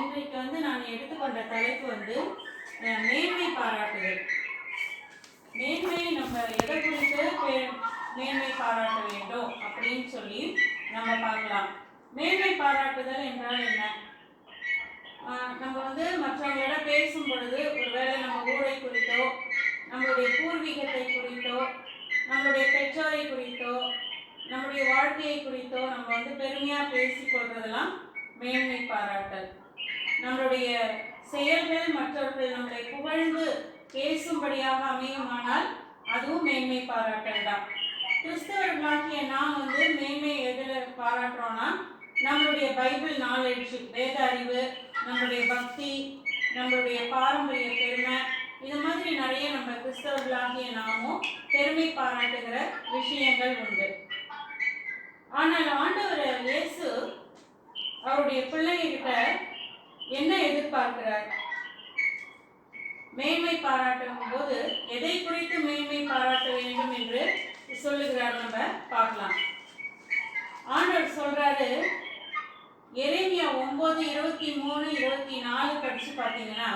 இன்றைக்கு வந்து நான் எடுத்துக்கொண்ட தலைப்பு வந்து மேன்மை பாராட்டுதல். மேன்மை நம்ம எதை குறித்து மேன்மை பாராட்ட வேண்டும் அப்படின்னு சொல்லி நம்ம பார்க்கலாம். மேன்மை பாராட்டுதல் என்றால் என்ன? நம்ம வந்து மற்றவங்களோட பேசும் பொழுது ஒருவேளை நம்ம ஊரை குறித்தோ நம்மளுடைய பூர்வீகத்தை குறித்தோ நம்மளுடைய பெற்றோரை குறித்தோ நம்முடைய வாழ்க்கையை குறித்தோ நம்ம வந்து பெருமையாக பேசிக்கொள்றதெல்லாம் மேன்மை பாராட்டல். நம்மளுடைய செயல்கள் மற்றவர்கள் நம்மளை புகழ்ந்து பேசும்படியாக அமையுமானால் அதுவும் மேன்மை பாராட்டல் தான். கிறிஸ்தவர்களாகிய நாம் வந்து மேன்மை எதில் பாராட்டுறோம்னா நம்மளுடைய பைபிள் நாலேஜ் வேத அறிவு நம்மளுடைய பக்தி நம்மளுடைய பாரம்பரிய பெருமை இது மாதிரி நிறைய நம்ம கிறிஸ்தவர்களாகிய நாமும் பெருமை பாராட்டுகிற விஷயங்கள் உண்டு. ஆனால் ஆண்டவர் இயேசு அவருடைய பிள்ளைகிட்ட என்ன எதிர்பார்க்கிறார் மேன்மை பாராட்டும் போது எதை குறித்து மேன்மை பாராட்ட வேண்டும் என்று சொல்லுகிறார் நம்ம பார்க்கலாம். ஆண்டவர் சொல்றாரு எரேமியா ஒன்பது இருபத்தி மூணு இருபத்தி நாலு படிச்சு பார்த்தீங்கன்னா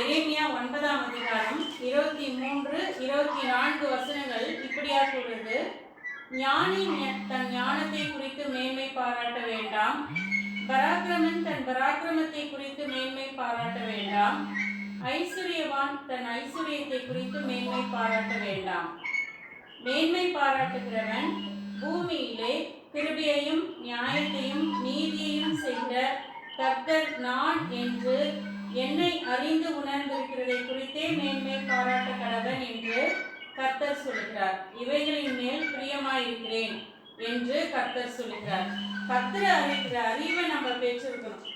எரேமியா ஒன்பதாம் அதிகாரம் இருபத்தி மூன்று இருபத்தி நான்கு வசனங்கள் இப்படியா சொல்றது ஞானி தன் ஞானத்தை குறித்து மேன்மை பாராட்ட வேண்டாம். பராக்கிரமன் தன் பராக்கிரமத்தை குறித்து மேன்மை பாராட்ட வேண்டாம். ஐஸ்வர்யவான் தன் ஐஸ்வர்யத்தை குறித்து மேன்மை பாராட்ட வேண்டாம். மேன்மை பாராட்டுகிறவன் பூமியிலே கிருபியையும் நியாயத்தையும் நீதியையும் செய்த கர்த்தர் நான் என்று என்னை அறிந்து உணர்ந்திருக்கிறதை குறித்தே மேன்மை பாராட்ட கடவன் என்று கர்த்தர் சொல்லுகிறார். இவைகளின் மேல் பிரியமாயிருக்கிறேன் என்று கர்த்தர் சொல்கிறார் கத்திர அறிகிற அறிவை நம்ம பெற்றிருக்கணும்.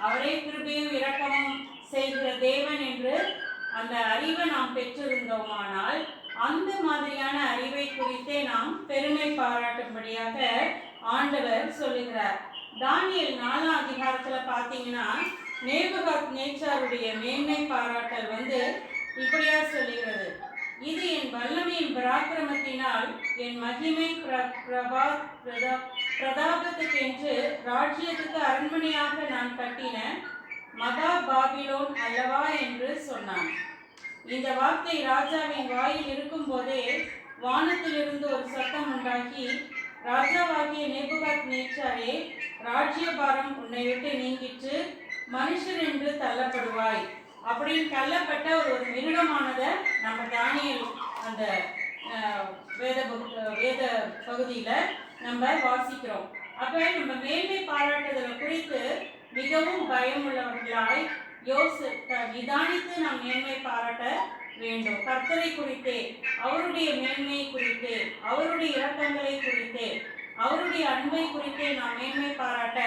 அவரே கிருபையும் இரக்கமும் செய்கிற தேவன் என்று அந்த அறிவை நாம் பெற்றிருந்தோமானால் அந்த மாதிரியான அறிவை குறித்தே நாம் பெருமை பாராட்டும்படியாக ஆண்டவர் சொல்லுகிறார். தானியல் நாலாம் அதிகாரத்தில் பார்த்தீங்கன்னா நேபுகாத் நேச்சாருடைய மேன்மை பாராட்டல் வந்து இப்படியா சொல்லுகிறது. இது என் வல்லமையின் பராக்கிரமத்தினால் என் மகிமை பிர- பிரபா பிரதா பிரதாபத்துக்கென்று ராஜ்யத்துக்கு அரண்மனையாக நான் கட்டின மகா பாபிலோன் அல்லவா என்று சொன்னான். இந்த வார்த்தை ராஜாவின் வாயில் இருக்கும்போதே வானத்திலிருந்து ஒரு சத்தம் உண்டாகி ராஜாவாகிய நெபுகத் நேச்சாரே ராஜ்யபாரம் உன்னை விட்டு நீங்கிட்டு மனுஷர் என்று தள்ளப்படுவாய். அப்படின்னு தள்ளப்பட்ட ஒரு ஒரு நம்ம தானியல் அந்த வேத வேத பகுதியில் நம்ம வாசிக்கிறோம். அப்போ நம்ம மேன்மை பாராட்டுதலை குறித்து மிகவும் பயமுள்ளவர்களாய் யோசி நிதானித்து நாம் மேன்மை பாராட்ட வேண்டும். கர்த்தரை குறித்தே அவருடைய மேன்மை குறித்தே அவருடைய இரக்கங்களை குறித்தே அவருடைய அன்பை குறித்தே நாம் மேன்மை பாராட்ட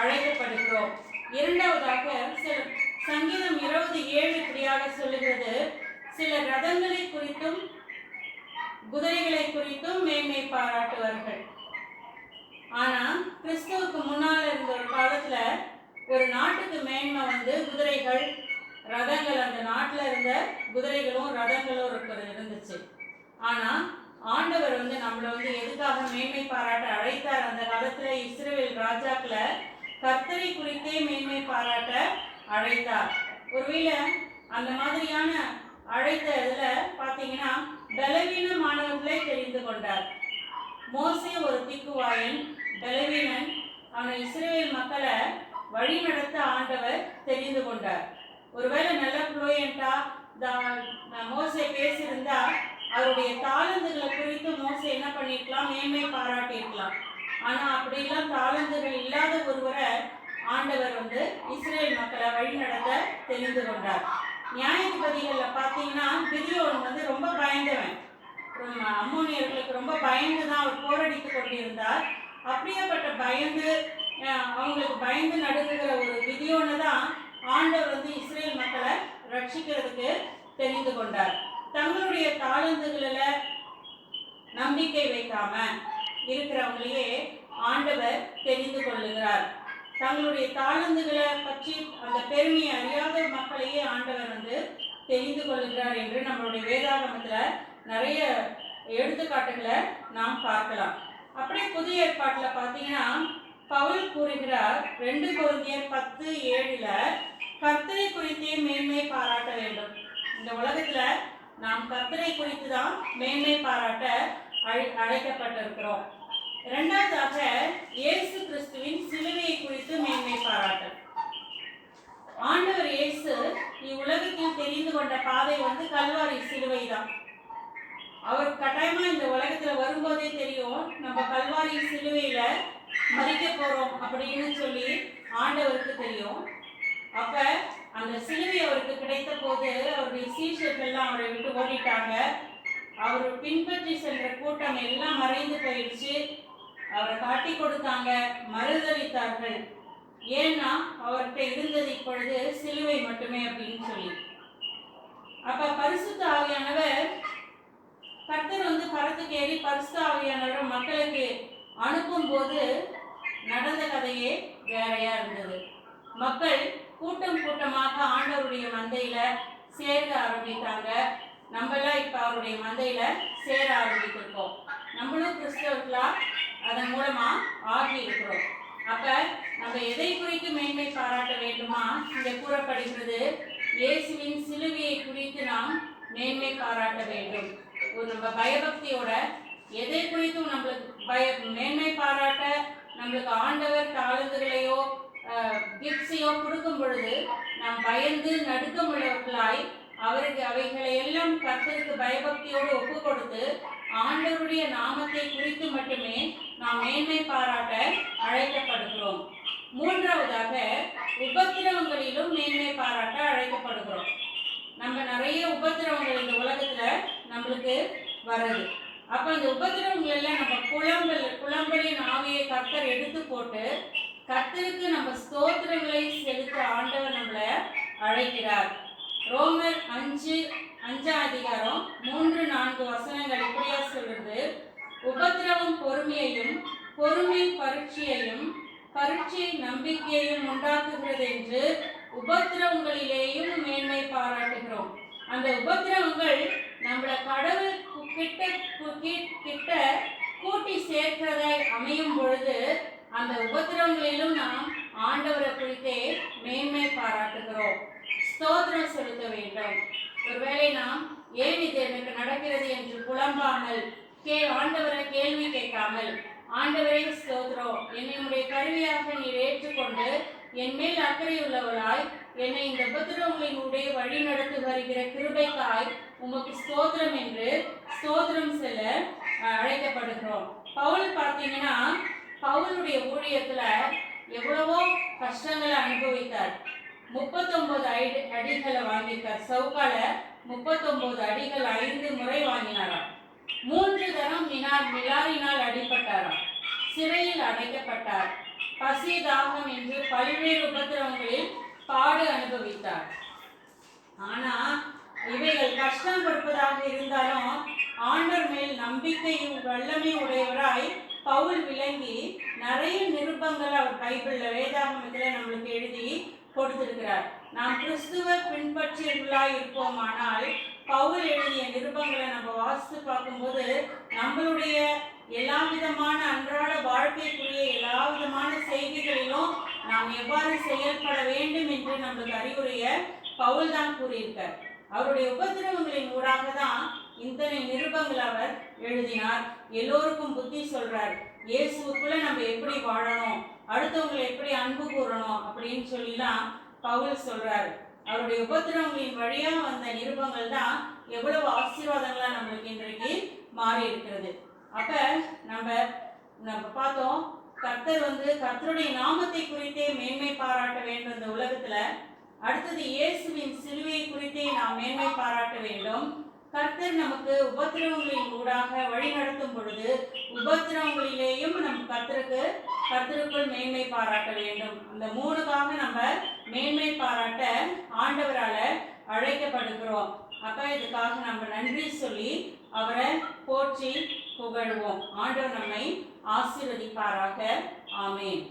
அழைக்கப்படுகிறோம். இரண்டாவதாக சில சங்கீதம் இருபது ஏழு இப்படியாக சொல்லுகிறது. சில ரதங்களை குறித்தும் குதிரைகளை குறித்தும் மேன்மை பாராட்டுவார்கள். ஆனால் கிறிஸ்துவுக்கு முன்னால் இருந்த ஒரு காலத்தில் ஒரு நாட்டுக்கு மேன்மை வந்து குதிரைகள் ரதங்கள் அந்த நாட்டில் இருந்த குதிரைகளும் ரதங்களும் இருக்கிறது இருந்துச்சு. ஆனால் ஆண்டவர் வந்து நம்மளை வந்து எதுக்காக மேன்மை பாராட்ட அழைத்தார்? அந்த காலத்தில் இஸ்ரேல் ராஜாக்களை கர்த்தரை குறித்தே மேன்மை பாராட்ட அழைத்தார். ஒருவேளை அந்த மாதிரியான அழைத்த இதில் பார்த்தீங்கன்னா பலவீனமானவர்களே தெரிந்து கொண்டார். மோசே ஒரு திக்குவாயன் பலவீனன் அவனை இஸ்ரேல் மக்களை வழி நடத்த ஆண்டவர் தெரிந்து கொண்டார். ஒருவேளை நல்ல ஃப்ளூயண்டா மோசை பேசியிருந்தா அவருடைய தாளந்துகளை குறித்து மோசை என்ன பண்ணியிருக்கலாம் மேன்மை பாராட்டியிருக்கலாம். ஆனால் அப்படிலாம் தாளந்துகள் இல்லாத ஒருவரை ஆண்டவர் வந்து இஸ்ரேல் மக்களை வழி நடத்த தெரிந்து கொண்டார். நியாயாதிபதிகளில் பார்த்தீங்கன்னா பிரியோன் வந்து ரொம்ப பயந்தவன். அம்மோனியர்களுக்கு ரொம்ப பயந்து தான் அவர் போரடித்து கொண்டிருந்தார். அப்படியேப்பட்ட பயந்து அவங்களுக்கு பயந்து நடுங்குகிற ஒரு விதியோனை தான் ஆண்டவர் வந்து இஸ்ரேல் மக்களை ரட்சிக்கிறதுக்கு தெரிந்து கொண்டார். தங்களுடைய தாளந்துகளில் நம்பிக்கை வைக்காம இருக்கிறவங்களையே ஆண்டவர் தெரிந்து கொள்ளுகிறார். தங்களுடைய தாளந்துகளை பற்றி அந்த பெருமையை அறியாத மக்களையே ஆண்டவர் வந்து தெரிந்து கொள்ளுகிறார் என்று நம்மளுடைய வேதாகமத்தில் நிறைய எடுத்துக்காட்டுகளை நாம் பார்க்கலாம். அப்படியே புதிய ஏற்பாட்டில் பார்த்தீங்கன்னா பவுல் கூறுகிறார் ரெண்டு கொரிந்தியர் பத்து ஏழில் கர்த்தரை குறித்தே மேன்மை பாராட்ட வேண்டும். இந்த உலகத்தில் நாம் கர்த்தரை குறித்து தான் மேன்மை பாராட்ட அழை அழைக்கப்பட்டிருக்கிறோம். இரண்டாவதாக இயேசு கிறிஸ்துவின் சிலுவையை குறித்து மேன்மை பாராட்டல் ஆண்டவர் இயேசு இவ்வுலகத்தில் தெரிந்து கொண்ட பாதை வந்து கல்வாரி சிலுவை தான் அவர் கட்டாயமா இந்த உலகத்துல வரும்போதே தெரியும் நம்ம கல்வாரி சிலுவையில மறிக்க போறோம் அப்படின்னு சொல்லி ஆண்டவருக்கு தெரியும் அப்ப அந்த சிலுவை அவருக்கு கிடைத்த போது அவருடைய சீஷர்கள்லாம் அவரை விட்டு ஓடிட்டாங்க. அவர் பின்பற்றி சென்ற கூட்டம் எல்லாம் மறைந்து போயிடுச்சு. அவரை காட்டி கொடுத்தாங்க மறுதளித்தார்கள் ஏன்னா அவர்கிட்ட இருந்தது இப்பொழுது சிலுவை மட்டுமே அப்படின்னு சொல்லி. அப்ப பரிசுத்த ஆவியானவர் கர்த்தர் வந்து பரத்துக்கு ஏறி பரிசுத்த ஆவியானவர் மக்களுக்கு அனுப்பும் போது நடந்த கதையே வேறையா இருந்தது. மக்கள் கூட்டம் கூட்டமாக ஆண்டவருடைய மந்தையில சேர ஆரம்பித்தாங்க. நம்மளாம் இப்ப அவருடைய மந்தையில சேர ஆரம்பித்திருக்கோம். நம்மளும் கிறிஸ்தவர்களா? அதன் மூலமா ஆகி இருக்கிறோம். அப்ப நம்ம எதை குறித்து மேன்மை பாராட்ட வேண்டுமா? இங்க கூறப்படுகிறது இயேசுவின் சிலுவையை குறித்து நாம் மேன்மை பாராட்ட வேண்டும். ஒரு நம்ம பயபக்தியோட எதை குறித்தும் நம்மளுக்கு பய மேன்மை பாராட்ட நம்மளுக்கு ஆண்டவர் தாழ்ந்துகளையோ கிஃப்ட்ஸையோ கொடுக்கும் பொழுது நாம் பயந்து நடுக்கமுள்ளவர்களாய் அவருக்கு அவைகளை எல்லாம் கர்த்தருக்கு பயபக்தியோடு ஒப்பு கொடுத்து ஆண்டவருடைய நாமத்தை குறித்து மட்டுமே நாம் மேன்மை பாராட்ட அழைக்கப்படுகிறோம். மூன்றாவதாக உபத்திரவங்களிலும் மேன்மை பாராட்ட அழைக்கப்படுகிறோம். நம்ம நிறைய உபத்திரவங்கள் இந்த உலகத்துல நம்மளுக்கு வருது அப்போ அந்த உபத்திரவங்கள்ல நம்ம குழம்பல் குழம்பலின் ஆவியை கர்த்தர் எடுத்து போட்டு கத்தருக்கு நம்ம ஸ்தோத்திரங்களை செலுத்த ஆண்டவர் நம்மளை அழைக்கிறார். ரோமர் அஞ்சு அஞ்சாம் அதிகாரம் மூன்று நான்கு வசனங்கள் இப்படியா சொல்றது உபத்திரவம் பொறுமையையும் பொறுமை பரீட்சையையும் பரீட்சை நம்பிக்கையையும் உண்டாக்குகிறது என்று உபத்திரவங்களிலேயும் மேன்மை பாராட்டுகிறோம். அந்த உபத்திரவங்கள் நம்மள கடவுள் கு- கிட்ட கிட்ட கூட்டி சேர்க்கிறதாய் அமையும் பொழுது அந்த உபத்திரவங்களிலும் நாம் ஆண்டவரை குறித்தே மேன்மை பாராட்டுகிறோம். ஸ்தோத்திரம் செலுத்த வேண்டும். ஒருவேளை நாம் ஏன் இது எனக்கு நடக்கிறது என்று புலம்பாமல் கே ஆண்டவரை கேள்வி கேட்காமல் ஆண்டவரே ஸ்தோத்திரம். என்னை உடைய கருவியாக நீர் ஏற்றுக்கொண்டு என் மேல் அக்கறையுள்ளவராய் என்னை இந்த உபத்திரவங்களினுடைய வழி நடத்தி வருகிற கிருபைக்காய் உமக்கு ஸ்தோத்திரம் என்று ஸ்தோத்திரம் செல்ல அழைக்கப்படுகிறோம். பவுல் பார்த்தீங்கன்னா பவுலுடைய ஊழியத்துல எவ்வளவோ கஷ்டங்களை அனுபவித்தார். முப்பத்தொன்பது அடி அடிகளை வாங்கியிருக்கார். சவுக்கால முப்பத்தொன்பது அடிகள் ஐந்து முறை வாங்கினாராம். மூன்று தரம் மினார் மிலாரினால் அடிபட்டாராம். சிறையில் அடைக்கப்பட்டார். பசி தாகம் என்று பல்வேறு உபத்திரவங்களில் பாடு அனுபவித்தார். ஆனா இவைகள் கஷ்டம் கொடுப்பதாக இருந்தாலும் ஆண்டவர் மேல் நம்பிக்கையும் வல்லமை உடையவராய் பவுல் விளங்கி நிறைய நிருபங்கள் அவர் பைபிளில் வேதாகமத்தில் நம்மளுக்கு எழுதி கொடுத்திருக்கிறார். நாம் கிறிஸ்துவ பின்பற்றியவர்களாக இருப்போமானால் பவுல் எழுதிய நிருபங்களை நம்ம வாசித்து பார்க்கும்போது நம்மளுடைய எல்லா விதமான அன்றாட வாழ்க்கைக்குரிய எல்லா விதமான செய்திகளிலும் நாம் எவ்வாறு செயல்பட வேண்டும் என்று நம்மளுக்கு அறிவுரைய பவுல் தான் கூறியிருக்கார். அவருடைய உபதிரவங்களின் ஊடாக தான் இத்தனை நிருபங்கள் அவர் எழுதினார். எல்லோருக்கும் புத்தி சொல்றார். இயேசுக்குள்ள நம்ம எப்படி வாழணும்? அடுத்தவங்களை எப்படி அன்பு கூறணும்? அப்படின்னு சொல்லிலாம் பவுல் சொல்றார். அவருடைய உபத்திரவங்களின் வழியா வந்த நிருபங்கள் தான் எவ்வளவு ஆசீர்வாதங்களா நம்மளுக்கு இன்றைக்கு மாறி இருக்கிறது. அப்ப நம்ம நம்ம பார்த்தோம் கர்த்தர் வந்து கர்த்தருடைய நாமத்தை குறித்தே மேன்மை பாராட்ட வேண்டும் இந்த உலகத்துல. அடுத்தது இயேசுவின் சிலுவையை குறித்தே நாம் மேன்மை பாராட்ட வேண்டும். கர்த்தர் நமக்கு உபத்திரவங்களின் ஊடாக வழி நடத்தும் பொழுது உபத்திரவங்களிலேயும் நம் கர்த்தருக்கு கர்த்தருக்குள் மேன்மை பாராட்ட வேண்டும். அந்த மூணுக்காக நம்ம மேன்மை பாராட்ட ஆண்டவரால் அழைக்கப்படுகிறோம். அப்போ இதுக்காக நம்ம நன்றி சொல்லி அவரை போற்றி புகழ்வோம். ஆண்டவர் நம்மை ஆசீர்வதிப்பாராக. ஆமேன்.